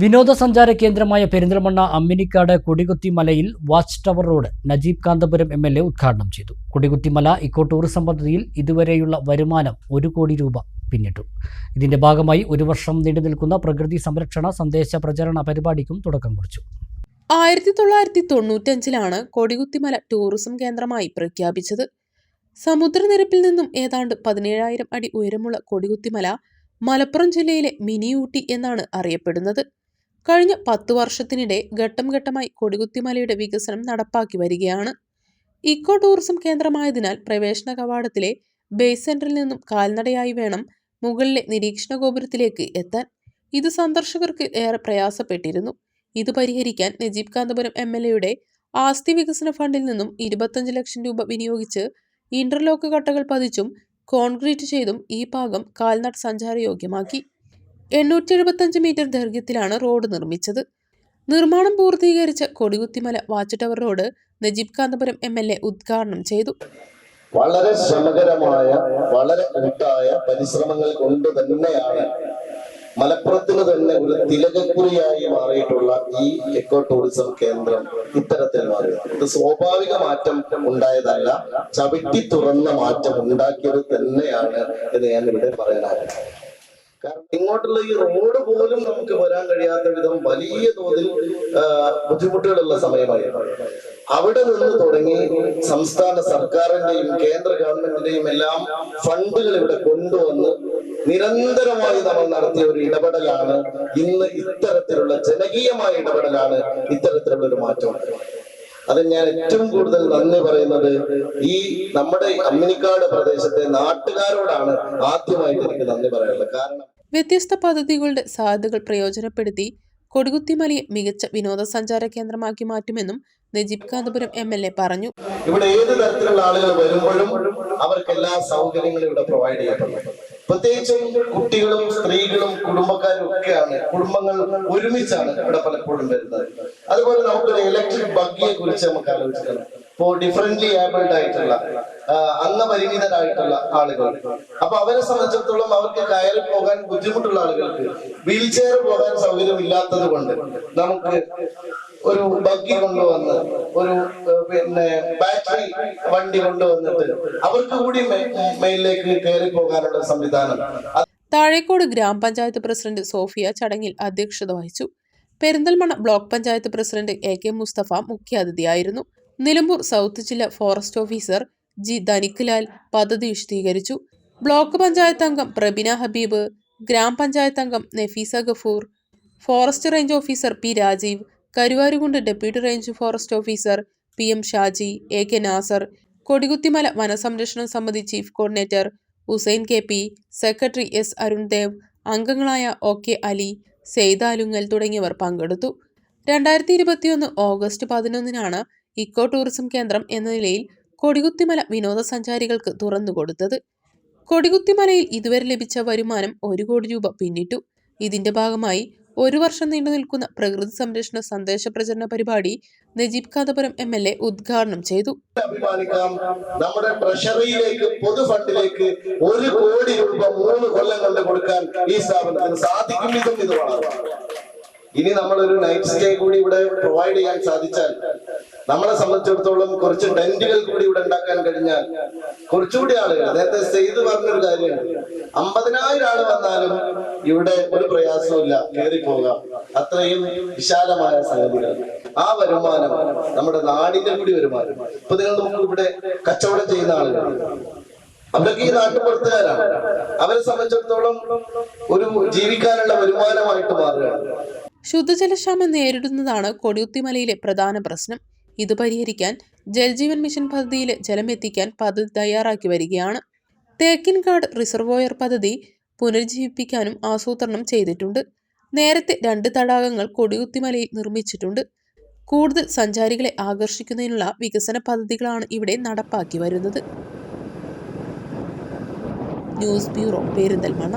വിനോദസഞ്ചാര കേന്ദ്രമായ Perinthalmanna Amminikkad കൊടികുത്തിമലയിൽ watch tower road Najeeb Kanthapuram M L A ഉദ്ഘാടനം ചെയ്തു. കൊടികുത്തിമല ഇക്കോ ടൂറിസം പദ്ധതിയിൽ ഇതുവരെയുള്ള വരുമാനം ഒരു കോടി രൂപ പിന്നിട്ടു. ഇതിന്റെ ഭാഗമായി ഒരു വർഷം നീണ്ടു നിൽക്കുന്ന പ്രകൃതി സംരക്ഷണ സന്ദേശ പ്രചരണ പരിപാടിക്കും തുടക്കം കുറിച്ചു. ആയിരത്തി തൊള്ളായിരത്തി തൊണ്ണൂറ്റഞ്ചിലാണ് കൊടികുത്തിമല ടൂറിസം കേന്ദ്രമായി പ്രഖ്യാപിച്ചത്. സമുദ്രനിരപ്പിൽ നിന്നും ഏതാണ്ട് പതിനേഴായിരം അടി ഉയരമുള്ള കൊടികുത്തിമല മലപ്പുറം ജില്ലയിലെ മിനി ഊട്ടി എന്നാണ് അറിയപ്പെടുന്നത്. കഴിഞ്ഞ പത്തു വർഷത്തിനിടെ ഘട്ടം ഘട്ടമായി കൊടികുത്തിമലയുടെ വികസനം നടപ്പാക്കി വരികയാണ്. ഇക്കോ ടൂറിസം കേന്ദ്രമായതിനാൽ പ്രവേശന കവാടത്തിലെ ബേസ് സെന്ററിൽ നിന്നും കാൽനടയായി വേണം മുകളിലെ നിരീക്ഷണ ഗോപുരത്തിലേക്ക് എത്താൻ. ഇത് സന്ദർശകർക്ക് ഏറെ പ്രയാസപ്പെട്ടിരുന്നു. ഇത് പരിഹരിക്കാൻ നജീബ് കാന്തപുരം എം എൽ എയുടെ ആസ്തി വികസന ഫണ്ടിൽ നിന്നും ഇരുപത്തഞ്ച് ലക്ഷം രൂപ വിനിയോഗിച്ച് ഇന്റർലോക്ക് കട്ടകൾ പതിച്ചും കോൺക്രീറ്റ് ചെയ്തും ഈ ഭാഗം കാൽനട സഞ്ചാരയോഗ്യമാക്കി. എണ്ണൂറ്റി എഴുപത്തഞ്ച് മീറ്റർ ദൈർഘ്യത്തിലാണ് റോഡ് നിർമ്മിച്ചത്. നിർമ്മാണം പൂർത്തീകരിച്ച Kodikuthimala watch tower road Najeeb Kanthapuram M L A ഉദ്ഘാടനം ചെയ്തു. വളരെ ശ്രമകരമായ വളരെ കൂട്ടായ പരിശ്രമങ്ങൾ കൊണ്ട് തന്നെയാണ് മലപ്പുറത്തിന് തന്നെ ഒരു തിലകക്കുറിയായി മാറിയിട്ടുള്ള ഈ എക്കോ ടൂറിസം കേന്ദ്രം ഇത്തരത്തിൽ മാറിയത്. ഇത് സ്വാഭാവിക മാറ്റം ഉണ്ടായതല്ല ചവിട്ടി തുറന്ന മാറ്റം ഉണ്ടാക്കിയത് തന്നെയാണ് എന്ന് ഞാൻ ഇവിടെ പറയാൻ ആഗ്രഹിക്കുന്നു കാരണം ഇങ്ങോട്ടുള്ള ഈ റോഡ് പോലും നമുക്ക് വരാൻ കഴിയാത്ത വിധം വലിയ തോതിൽ ബുദ്ധിമുട്ടുകളുള്ള സമയമായി അവിടെ നിന്ന് തുടങ്ങി സംസ്ഥാന സർക്കാരിന്റെയും കേന്ദ്ര ഗവൺമെന്റിന്റെയും എല്ലാം ഫണ്ടുകൾ ഇവിടെ കൊണ്ടുവന്ന് നിരന്തരമായി നമ്മൾ നടത്തിയ ഒരു ഇടപെടലാണ്. ഇന്ന് ഇത്തരത്തിലുള്ള ജനകീയമായ ഇടപെടലാണ് ഇത്തരത്തിലുള്ള ഒരു മാറ്റം. അത് ഞാൻ ഏറ്റവും കൂടുതൽ നന്ദി പറയുന്നത് ഈ നമ്മുടെ അമ്മിനിക്കാട് പ്രദേശത്തെ നാട്ടുകാരോടാണ് ആദ്യമായിട്ട് എനിക്ക് നന്ദി പറയാനുള്ളത്. കാരണം വ്യത്യസ്ത പദ്ധതികളുടെ സാധ്യതകൾ പ്രയോജനപ്പെടുത്തി കൊടുകുത്തിമലയെ മികച്ച വിനോദസഞ്ചാര കേന്ദ്രമാക്കി മാറ്റുമെന്നും Najeeb Kanthapuram M L A പറഞ്ഞു. ഇവിടെ ഏത് തരത്തിലുള്ള ആളുകൾ വരുമ്പോഴും അവർക്ക് എല്ലാ സൗകര്യങ്ങളും ഇവിടെ പ്രൊവൈഡ് ചെയ്യപ്പെടും. പ്രത്യേകിച്ചും കുട്ടികളും സ്ത്രീകളും കുടുംബക്കാരും ഒക്കെയാണ്. കുടുംബങ്ങൾ ഒരുമിച്ചാണ് ഇവിടെ പലപ്പോഴും വരുന്നത്. അതുപോലെ നമുക്കൊരു ഇലക്ട്രിക് ബഗ്ഗിയെ കുറിച്ച് നമുക്ക് ആലോചിക്കണം. ഇപ്പോ ഡിഫറently ഏബിൾഡ് ആയിട്ടുള്ള അംഗപരിമിതരായിട്ടുള്ള ആളുകൾ. അപ്പൊ അവരെ സംബന്ധിച്ചിടത്തോളം അവർക്ക് കയറി പോകാൻ ബുദ്ധിമുട്ടുള്ള ആളുകൾക്ക് വീൽ ചെയർ പോകാൻ സൗകര്യം ഇല്ലാത്തത് കൊണ്ട് നമുക്ക് ഒരു ബഗ്ഗി കൊണ്ടുവന്ന് ഒരു പിന്നെ ബാറ്ററി വണ്ടി കൊണ്ടുവന്നിട്ട് അവർക്ക് കൂടി മെയിലേക്ക് കയറി പോകാനുള്ള സംവിധാനം. താഴേക്കോട് ഗ്രാമപഞ്ചായത്ത് പ്രസിഡന്റ് സോഫിയ ചടങ്ങിൽ അധ്യക്ഷത വഹിച്ചു. Perinthalmanna block panchayat president A K Mustafa മുഖ്യാതിഥിയായിരുന്നു. Nilambur south ജില്ല ഫോറസ്റ്റ് ഓഫീസർ ജി ധനിക്ലാൽ പദ്ധതി വിശദീകരിച്ചു. ബ്ലോക്ക് പഞ്ചായത്ത് അംഗം പ്രബിന ഹബീബ് ഗ്രാമപഞ്ചായത്ത് അംഗം Nafeesa Gafoor forest range officer P Rajeev Karuvarakundu deputy range forest officer P M Shaji A K Nasar Kodikuthimala വനസംരക്ഷണ സമിതി chief coordinator Hussain K P secretary S Arundev അംഗങ്ങളായ O K Ali സെയ്താലുങ്ങൽ തുടങ്ങിയവർ പങ്കെടുത്തു. രണ്ടായിരത്തി ഇരുപത്തിയൊന്ന് ഓഗസ്റ്റ് പതിനൊന്നിനാണ് ഇക്കോ ടൂറിസം കേന്ദ്രം എന്ന നിലയിൽ കൊടികുത്തിമല വിനോദസഞ്ചാരികൾക്ക് തുറന്നുകൊടുത്തത്. കൊടികുത്തിമലയിൽ ഇതുവരെ ലഭിച്ച വരുമാനം ഒരു കോടി രൂപ പിന്നിട്ടു. ഇതിന്റെ ഭാഗമായി ഒരു വർഷം നീണ്ടു നിൽക്കുന്ന പ്രകൃതി സംരക്ഷണ സന്ദേശ പ്രചരണ പരിപാടി Najeeb Kanthapuram M L A ഉദ്ഘാടനം ചെയ്തു. നമ്മുടെ ട്രഷറിയിലേക്ക് പൊതു ഫണ്ടിലേക്ക് ഒരു കോടി രൂപ മൂന്ന് കൊല്ലം കൊണ്ട് കൊടുക്കാൻ ഈ സ്ഥാപനത്തിന് സാധിക്കും ഇതും ഇത് വളരെ ഇനി നമ്മളൊരു നൈറ്റ് സ്റ്റേ കൂടി ഇവിടെ പ്രൊവൈഡ് ചെയ്യാൻ സാധിച്ചാൽ നമ്മളെ സംബന്ധിച്ചിടത്തോളം കുറച്ച് ടെന്റുകൾ കൂടി ഇവിടെ ഉണ്ടാക്കാൻ കഴിഞ്ഞാൽ കുറച്ചുകൂടി ആളുകൾ നേരത്തെ സെയ്ത് പറഞ്ഞൊരു കാര്യമാണ് അമ്പതിനായിരം ആൾ വന്നാലും ഇവിടെ ഒരു പ്രയാസമില്ല കയറി പോകാം അത്രയും വിശാലമായ സംഗതികൾ. ആ വരുമാനം നമ്മുടെ നാടിന്റെ കൂടി വരുമാനം. ഇപ്പൊ നിങ്ങൾ നമുക്ക് ഇവിടെ കച്ചവടം ചെയ്യുന്ന ആളുകൾ. അവരൊക്കെ ഈ നാട്ടുപുറത്തുകാരാണ്. അവരെ സംബന്ധിച്ചിടത്തോളം ഒരു ജീവിക്കാനുള്ള വരുമാനമായിട്ട് മാറുകയാണ്. ശുദ്ധജലക്ഷാമം നേരിടുന്നതാണ് കൊടിയുത്തിമലയിലെ പ്രധാന പ്രശ്നം. ഇത് പരിഹരിക്കാൻ ജൽജീവൻ മിഷൻ പദ്ധതിയിലെ ജലം എത്തിക്കാൻ പദ്ധതി തയ്യാറാക്കി വരികയാണ്. തേക്കിൻകാട് റിസർവോയർ പദ്ധതി പുനരുജ്ജീവിപ്പിക്കാനും ആസൂത്രണം ചെയ്തിട്ടുണ്ട്. നേരത്തെ രണ്ട് തടാകങ്ങൾ കൊടികുത്തിമലയിൽ നിർമ്മിച്ചിട്ടുണ്ട്. കൂടുതൽ സഞ്ചാരികളെ ആകർഷിക്കുന്നതിനുള്ള വികസന പദ്ധതികളാണ് ഇവിടെ നടപ്പാക്കി വരുന്നത്. News bureau Perinthalmanna.